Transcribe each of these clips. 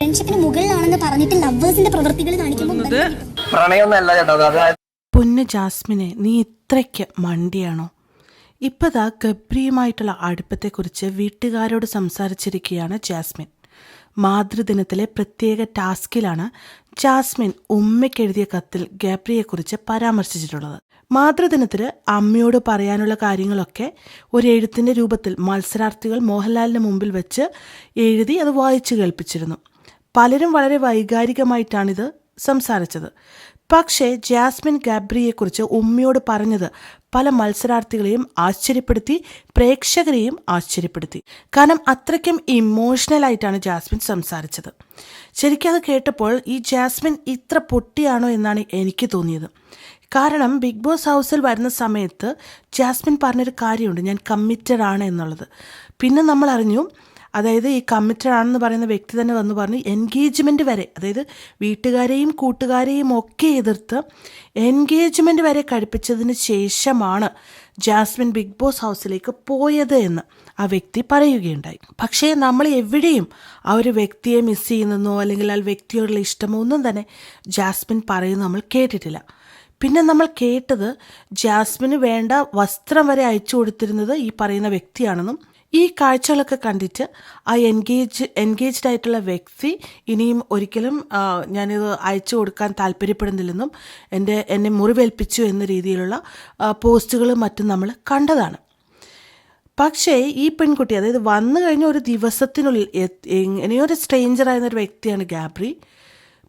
ഫ്രണ്ട്ഷിപ്പിന് മുകളിലാണെന്ന് പറഞ്ഞിട്ട് ലവേഴ്സിന്റെ പ്രവൃത്തികൾ കാണിക്കുമ്പോൾ പ്രണയമൊന്നല്ല ചേട്ടാ അതായത് പൊന്ന് ജാസ്മിനെ നീ ഇത്രയ്ക്ക് മണ്ടിയാണോ? ഇപ്പതാ ഗബ്രിയുമായിട്ടുള്ള അടുപ്പത്തെക്കുറിച്ച് വീട്ടുകാരോട് സംസാരിച്ചിരിക്കുകയാണ് ജാസ്മിൻ. മാതൃദിനത്തിലെ പ്രത്യേക ടാസ്കിലാണ് ജാസ്മിൻ ഉമ്മയ്ക്കെഴുതിയ കത്തിൽ ഗബ്രിയെക്കുറിച്ച് പരാമർശിച്ചിട്ടുള്ളത്. മാതൃദിനത്തിൽ അമ്മയോട് പറയാനുള്ള കാര്യങ്ങളൊക്കെ ഒരു എഴുത്തിന്റെ രൂപത്തിൽ മത്സരാർത്ഥികൾ മോഹൻലാലിന് മുമ്പിൽ വെച്ച് എഴുതി അത് വായിച്ചു കേൾപ്പിച്ചിരുന്നു. പലരും വളരെ വൈകാരികമായിട്ടാണിത് സംസാരിച്ചത്. പക്ഷേ ജാസ്മിൻ ഗാബ്രിയെക്കുറിച്ച് ഉമ്മയോട് പറഞ്ഞത് പല മത്സരാർത്ഥികളെയും ആശ്ചര്യപ്പെടുത്തി പ്രേക്ഷകരെയും ആശ്ചര്യപ്പെടുത്തി. കാരണം അത്രയ്ക്കും ഇമോഷണൽ ആയിട്ടാണ് ജാസ്മിൻ സംസാരിച്ചത്. ശരിക്കും അത് കേട്ടപ്പോൾ ഈ ജാസ്മിൻ ഇത്ര പൊട്ടിയാണോ എന്നാണ് എനിക്ക് തോന്നിയത്. കാരണം ബിഗ് ബോസ് ഹൗസിൽ വരുന്ന സമയത്ത് ജാസ്മിൻ പറഞ്ഞൊരു കാര്യമുണ്ട് ഞാൻ കമ്മിറ്റഡ് ആണ് എന്നുള്ളത്. പിന്നെ നമ്മൾ അറിഞ്ഞു അതായത് ഈ കമ്മിറ്റഡ് ആണെന്ന് പറയുന്ന വ്യക്തി തന്നെ വന്ന് പറഞ്ഞു എൻഗേജ്മെന്റ് വരെ. അതായത് വീട്ടുകാരെയും കൂട്ടുകാരെയും ഒക്കെ എതിർത്ത് എൻഗേജ്മെന്റ് വരെ കഴിപ്പിച്ചതിന് ശേഷമാണ് ജാസ്മിൻ ബിഗ് ബോസ് ഹൗസിലേക്ക് പോയത് എന്ന് ആ വ്യക്തി പറയുകയുണ്ടായി. പക്ഷേ നമ്മൾ എവിടെയും ആ ഒരു വ്യക്തിയെ മിസ് ചെയ്യുന്നെന്നോ അല്ലെങ്കിൽ ആ വ്യക്തിയോടുള്ള ഇഷ്ടമോ ഒന്നും തന്നെ ജാസ്മിൻ പറയുന്നത് നമ്മൾ കേട്ടിട്ടില്ല. പിന്നെ നമ്മൾ കേട്ടത് ജാസ്മിന് വേണ്ട വസ്ത്രം വരെ അയച്ചു കൊടുത്തിരുന്നത് ഈ പറയുന്ന വ്യക്തിയാണെന്നും ഈ കാഴ്ചകളൊക്കെ കണ്ടിട്ട് ആ എൻഗേജ് എൻഗേജ്ഡ് ആയിട്ടുള്ള വ്യക്തി ഇനിയും ഒരിക്കലും ഞാനിത് അയച്ചു കൊടുക്കാൻ താല്പര്യപ്പെടുന്നില്ലെന്നും എന്റെ എന്നെ മുറിവേൽപ്പിച്ചു എന്ന രീതിയിലുള്ള പോസ്റ്റുകളും മറ്റും നമ്മൾ കണ്ടതാണ്. പക്ഷേ ഈ പെൺകുട്ടി അതായത് വന്നു കഴിഞ്ഞ ഒരു ദിവസത്തിനുള്ളിൽ എങ്ങനെയോ ഒരു സ്ട്രേഞ്ചർ ആയിരുന്ന ഒരു വ്യക്തിയാണ് ഗാബ്രി.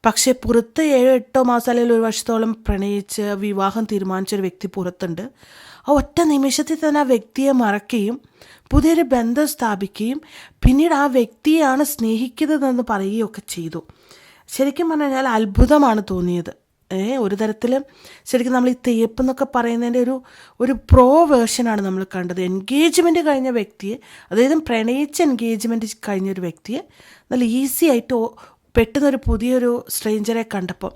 പക്ഷേ പുറത്ത് ഏഴോ എട്ടോ മാസം അല്ലെങ്കിൽ ഒരു വർഷത്തോളം പ്രണയിച്ച് വിവാഹം തീരുമാനിച്ച ഒരു വ്യക്തി പുറത്തുണ്ട്. ആ ഒറ്റ നിമിഷത്തിൽ തന്നെ ആ വ്യക്തിയെ മറക്കുകയും പുതിയൊരു ബന്ധം സ്ഥാപിക്കുകയും പിന്നീട് ആ വ്യക്തിയാണ് സ്നേഹിക്കുന്നതെന്ന് പറയുകയൊക്കെ ചെയ്തു. ശരിക്കും പറഞ്ഞാൽ അത്ഭുതമാണ് തോന്നിയത്. ഏ ഒരു തരത്തിൽ ശരിക്കും നമ്മൾ ഈ തേപ്പ് എന്നൊക്കെ പറയുന്നതിന്റെ ഒരു ഒരു പ്രോ വേർഷനാണ് നമ്മൾ കണ്ടത്. എൻഗേജ്മെന്റ് കഴിഞ്ഞ വ്യക്തിയെ അതായത് പ്രണയിച്ച് എൻഗേജ്മെന്റ് കഴിഞ്ഞ ഒരു വ്യക്തിയെ നല്ല ഈസി ആയിട്ട് പെട്ടെന്നൊരു പുതിയൊരു സ്ട്രേഞ്ചറെ കണ്ടപ്പോൾ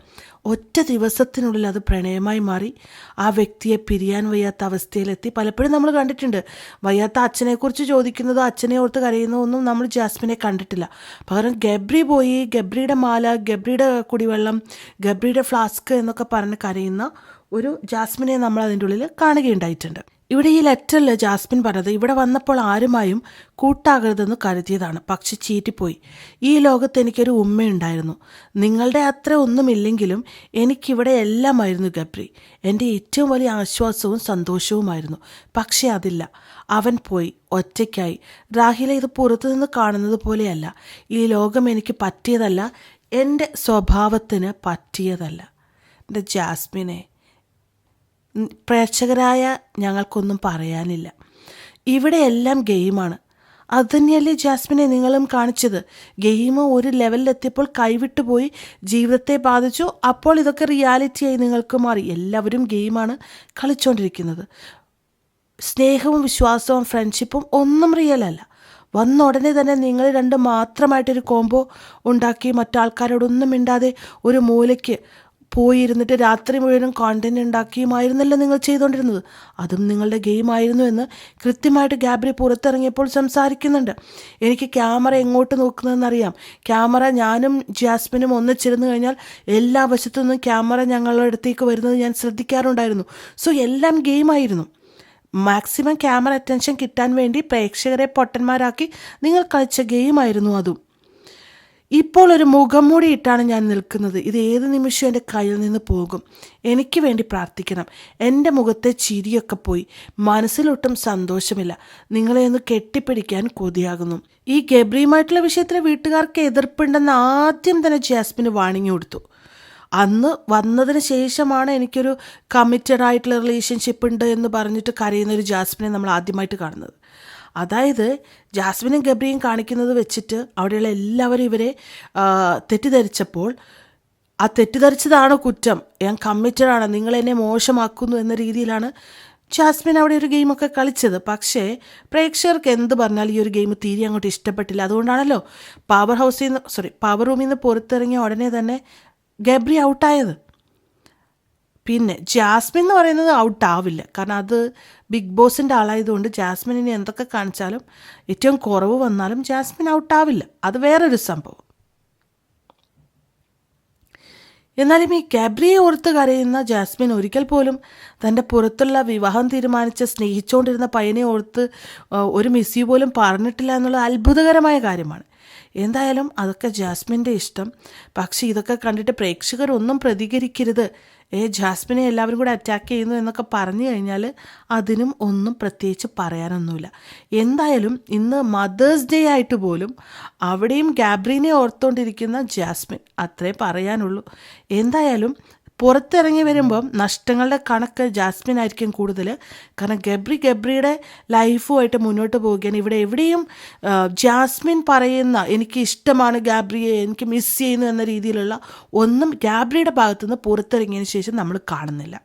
ഒറ്റ ദിവസത്തിനുള്ളിൽ അത് പ്രണയമായി മാറി. ആ വ്യക്തിയെ പിരിയാൻ വയ്യാത്ത അവസ്ഥയിലെത്തി. പലപ്പോഴും നമ്മൾ കണ്ടിട്ടുണ്ട്. വയ്യാത്ത അച്ഛനെക്കുറിച്ച് ചോദിക്കുന്നതോ അച്ഛനെ ഓർത്ത് കരയുന്നതോ ഒന്നും നമ്മൾ ജാസ്മിനെ കണ്ടിട്ടില്ല. പകരം ഗബ്രി പോയി ഗബ്രിയുടെ മാല ഗബ്രിയുടെ കുടിവെള്ളം ഗബ്രിയുടെ ഫ്ലാസ്ക് എന്നൊക്കെ പറഞ്ഞ് കരയുന്ന ഒരു ജാസ്മിനെ നമ്മൾ അതിന്റെ ഉള്ളിൽ കാണുകയുണ്ടായിട്ടുണ്ട്. ഇവിടെ ഈ ലെറ്ററിൽ ജാസ്മിൻ പറഞ്ഞത് ഇവിടെ വന്നപ്പോൾ ആരുമായും കൂട്ടാകരുതെന്ന് കരുതിയതാണ്. പക്ഷെ ചീറ്റിപ്പോയി. ഈ ലോകത്ത് എനിക്കൊരു ഉമ്മയുണ്ടായിരുന്നു. നിങ്ങളുടെ അത്ര ഒന്നുമില്ലെങ്കിലും എനിക്കിവിടെ എല്ലാമായിരുന്നു ഗബ്രി. എന്റെ ഏറ്റവും വലിയ ആശ്വാസവും സന്തോഷവുമായിരുന്നു. പക്ഷേ അതില്ല. അവൻ പോയി. ഒറ്റയ്ക്കായി. രാഹില ഇത് പുറത്തുനിന്ന് കാണുന്നത് പോലെയല്ല. ഈ ലോകം എനിക്ക് പറ്റിയതല്ല. എന്റെ സ്വഭാവത്തിന് പറ്റിയതല്ല. എന്റെ ജാസ്മിനെ. പ്രേക്ഷകരായ ഞങ്ങൾക്കൊന്നും പറയാനില്ല. ഇവിടെ എല്ലാം ഗെയിമാണ്. അത് തന്നെയല്ലേ ജാസ്മിനെ നിങ്ങളും കാണിച്ചത്. ഗെയിം ഒരു ലെവലിലെത്തിയപ്പോൾ കൈവിട്ടു പോയി ജീവിതത്തെ ബാധിച്ചു. അപ്പോൾ ഇതൊക്കെ റിയാലിറ്റിയായി നിങ്ങൾക്ക് മാറി. എല്ലാവരും ഗെയിമാണ് കളിച്ചുകൊണ്ടിരിക്കുന്നത് സ്നേഹവും വിശ്വാസവും ഫ്രണ്ട്ഷിപ്പും ഒന്നും റിയൽ അല്ല. വന്ന ഉടനെ തന്നെ നിങ്ങൾ രണ്ട് മാത്രമായിട്ടൊരു കോംബോ ഉണ്ടാക്കി മറ്റാൾക്കാരോടൊന്നും മിണ്ടാതെ ഒരു മൂലയ്ക്ക് പോയിരുന്നിട്ട് രാത്രി മുഴുവനും കോണ്ടന്റ് ഉണ്ടാക്കിയുമായിരുന്നല്ലോ നിങ്ങൾ ചെയ്തുകൊണ്ടിരുന്നത് അതും നിങ്ങളുടെ ഗെയിം ആയിരുന്നു എന്ന് കൃത്യമായിട്ട് ഗാബ്രി പുറത്തിറങ്ങിയപ്പോൾ സംസാരിക്കുന്നുണ്ട്. എനിക്ക് ക്യാമറ എങ്ങോട്ട് നോക്കുന്നതെന്നറിയാം. ക്യാമറ ഞാനും ജാസ്മിനും ഒന്നിച്ചിരുന്നു കഴിഞ്ഞാൽ എല്ലാ വശത്തു നിന്നും ക്യാമറ ഞങ്ങളുടെ അടുത്തേക്ക് വരുന്നത് ഞാൻ ശ്രദ്ധിക്കാറുണ്ടായിരുന്നു. സോ എല്ലാം ഗെയിമായിരുന്നു മാക്സിമം ക്യാമറ അറ്റൻഷൻ കിട്ടാൻ വേണ്ടി പ്രേക്ഷകരെ പൊട്ടന്മാരാക്കി നിങ്ങൾ കളിച്ച ഗെയിമായിരുന്നു അതും. ഇപ്പോൾ ഒരു മുഖംമൂടി ഇട്ടാണ് ഞാൻ നിൽക്കുന്നത്. ഇത് ഏത് നിമിഷവും എന്റെ കയ്യിൽ നിന്ന് പോകും. എനിക്ക് വേണ്ടി പ്രാർത്ഥിക്കണം. എന്റെ മുഖത്തെ ചിരിയൊക്കെ പോയി. മനസ്സിലൊട്ടും സന്തോഷമില്ല. നിങ്ങളെ ഒന്ന് കെട്ടിപ്പിടിക്കാൻ കൊതിയാകുന്നു. ഈ ഗബ്രിയുമായിട്ടുള്ള വിഷയത്തിൽ വീട്ടുകാർക്ക് എതിർപ്പുണ്ടെന്ന് ആദ്യം തന്നെ ജാസ്മിന് വാണിങ്ങി കൊടുത്തു. അന്ന് വന്നതിന് ശേഷമാണ് എനിക്കൊരു കമ്മിറ്റഡ് ആയിട്ടുള്ള റിലേഷൻഷിപ്പ് ഉണ്ട് എന്ന് പറഞ്ഞിട്ട് കരയുന്ന ഒരു ജാസ്മിനെ നമ്മൾ ആദ്യമായിട്ട് കാണുന്നത്. അതായത് ജാസ്മിനും ഗബ്രിയും കാണിക്കുന്നത് വെച്ചിട്ട് അവിടെയുള്ള എല്ലാവരും ഇവരെ തെറ്റിദ്ധരിച്ചപ്പോൾ ആ തെറ്റിദ്ധരിച്ചതാണ് കുറ്റം. ഞാൻ കമ്മിറ്റഡാണ് നിങ്ങൾ എന്നെ മോശമാക്കുന്നു എന്ന രീതിയിലാണ് ജാസ്മിൻ അവിടെ ഒരു ഗെയിമൊക്കെ കളിച്ചത്. പക്ഷേ പ്രേക്ഷകർക്ക് എന്ത് പറഞ്ഞാൽ ഈ ഒരു ഗെയിം തീരെ അങ്ങോട്ട് ഇഷ്ടപ്പെട്ടില്ല. അതുകൊണ്ടാണല്ലോ പവർ ഹൗസിൽ നിന്ന് സോറി പവർ റൂമിൽ നിന്ന് പുറത്തിറങ്ങിയ ഉടനെ തന്നെ ഗബ്രി ഔട്ടായത് പിന്നെ ജാസ്മിൻ എന്ന് പറയുന്നത് ഔട്ട് ആവില്ല. കാരണം അത് ബിഗ് ബോസിന്റെ ആളായതുകൊണ്ട് ജാസ്മിനെ എന്തൊക്കെ കാണിച്ചാലും ഏറ്റവും കുറവ് വന്നാലും ജാസ്മിൻ ഔട്ട് ആവില്ല. അത് വേറൊരു സംഭവം. എന്നാലും ഈ കാബ്രിയെ ഓർത്ത് കരയുന്ന ജാസ്മിൻ ഒരിക്കൽ പോലും തന്റെ പുറത്തുള്ള വിവാഹം തീരുമാനിച്ച് സ്നേഹിച്ചുകൊണ്ടിരുന്ന പയ്യനെ ഓർത്ത് ഒരു മിസ് യു പോലും പറഞ്ഞിട്ടില്ല എന്നുള്ള അത്ഭുതകരമായ കാര്യമാണ്. എന്തായാലും അതൊക്കെ ജാസ്മിന്റെ ഇഷ്ടം. പക്ഷേ ഇതൊക്കെ കണ്ടിട്ട് പ്രേക്ഷകർ ഒന്നും പ്രതികരിക്കരുത്. ഏ ജാസ്മിനെ എല്ലാവരും കൂടെ അറ്റാക്ക് ചെയ്യുന്നു എന്നൊക്കെ പറഞ്ഞു കഴിഞ്ഞാൽ അതിനും ഒന്നും പ്രത്യേകിച്ച് പറയാനൊന്നുമില്ല. എന്തായാലും ഇന്ന് മദേഴ്സ് ഡേ ആയിട്ട് പോലും അവിടെയും ഗാബ്രീനെ ഓർത്തുകൊണ്ടിരിക്കുന്ന ജാസ്മിൻ അത്രേ പറയാനുള്ളൂ. എന്തായാലും പുറത്തിറങ്ങി വരുമ്പം നഷ്ടങ്ങളുടെ കണക്ക് ജാസ്മിൻ ആയിരിക്കും കൂടുതൽ കാരണം ഗബ്രി ഗബ്രിയുടെ ലൈഫുമായിട്ട് മുന്നോട്ട് പോവുകയാണ്. ഇവിടെ എവിടെയും ജാസ്മിൻ പറയുന്ന എനിക്ക് ഇഷ്ടമാണ് ഗാബ്രിയെ എനിക്ക് മിസ് ചെയ്യുന്നു എന്ന രീതിയിലുള്ള ഒന്നും ഗാബ്രിയുടെ ഭാഗത്തുനിന്ന് പുറത്തിറങ്ങിയതിന് ശേഷം നമ്മൾ കാണുന്നില്ല.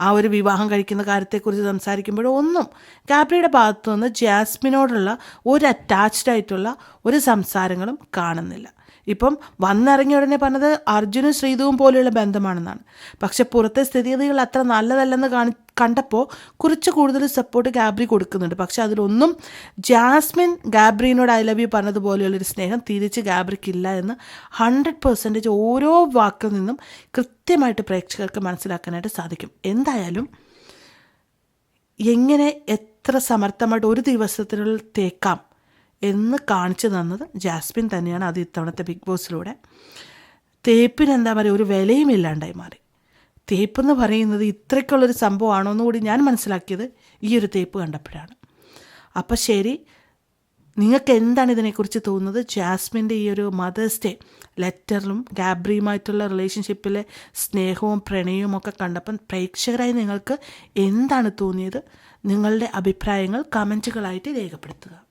ആ ഒരു വിവാഹം കഴിക്കുന്ന കാര്യത്തെക്കുറിച്ച് സംസാരിക്കുമ്പോഴോ ഒന്നും ഗാബ്രിയുടെ ഭാഗത്തു നിന്ന് ജാസ്മിനോടുള്ള ഒരു അറ്റാച്ച്ഡ് ആയിട്ടുള്ള ഒരു സംസാരങ്ങളും കാണുന്നില്ല. ഇപ്പം വന്നിറങ്ങിയ ഉടനെ പറഞ്ഞത് അർജുനും ശ്രീതുവും പോലെയുള്ള ബന്ധമാണെന്നാണ്. പക്ഷെ പുറത്തെ സ്ഥിതിഗതികൾ അത്ര നല്ലതല്ലെന്ന് കാണി കണ്ടപ്പോൾ കുറച്ച് കൂടുതൽ സപ്പോർട്ട് ഗാബ്രി കൊടുക്കുന്നുണ്ട്. പക്ഷെ അതിലൊന്നും ജാസ്മിൻ ഗാബ്രീനോട് ഐ ലവ് യു പറഞ്ഞതുപോലെയുള്ളൊരു സ്നേഹം തിരിച്ച് ഗാബ്രിക്കില്ല എന്ന് ഹൺഡ്രഡ് പെർസെന്റേജ് ഓരോ വാക്കിൽ നിന്നും കൃത്യമായിട്ട് പ്രേക്ഷകർക്ക് മനസ്സിലാക്കാനായിട്ട് സാധിക്കും. എന്തായാലും എങ്ങനെ എത്ര സമർത്ഥമായിട്ട് ഒരു ദിവസത്തിനുള്ളിൽ തേക്കാം എന്ന് കാണിച്ചു തന്നത് ജാസ്മിൻ തന്നെയാണ് അത് ഇത്തവണത്തെ ബിഗ് ബോസിലൂടെ. തേപ്പിന് എന്താ പറയുക ഒരു വിലയും ഇല്ലാണ്ടായി മാറി. തേപ്പ് എന്ന് പറയുന്നത് ഇത്രയ്ക്കുള്ളൊരു സംഭവമാണോ എന്ന് കൂടി ഞാൻ മനസ്സിലാക്കിയത് ഈ ഒരു തേപ്പ് കണ്ടപ്പോഴാണ്. അപ്പം ശരി നിങ്ങൾക്ക് എന്താണ് ഇതിനെക്കുറിച്ച് തോന്നുന്നത്? ജാസ്മിന്റെ ഈ ഒരു മദേഴ്സ് ഡേ ലെറ്ററിലും ഗാബ്രിയുമായിട്ടുള്ള റിലേഷൻഷിപ്പിലെ സ്നേഹവും പ്രണയവും ഒക്കെ കണ്ടപ്പം പ്രേക്ഷകരായി നിങ്ങൾക്ക് എന്താണ് തോന്നിയത്? നിങ്ങളുടെ അഭിപ്രായങ്ങൾ കമന്റുകളായിട്ട് രേഖപ്പെടുത്തുക.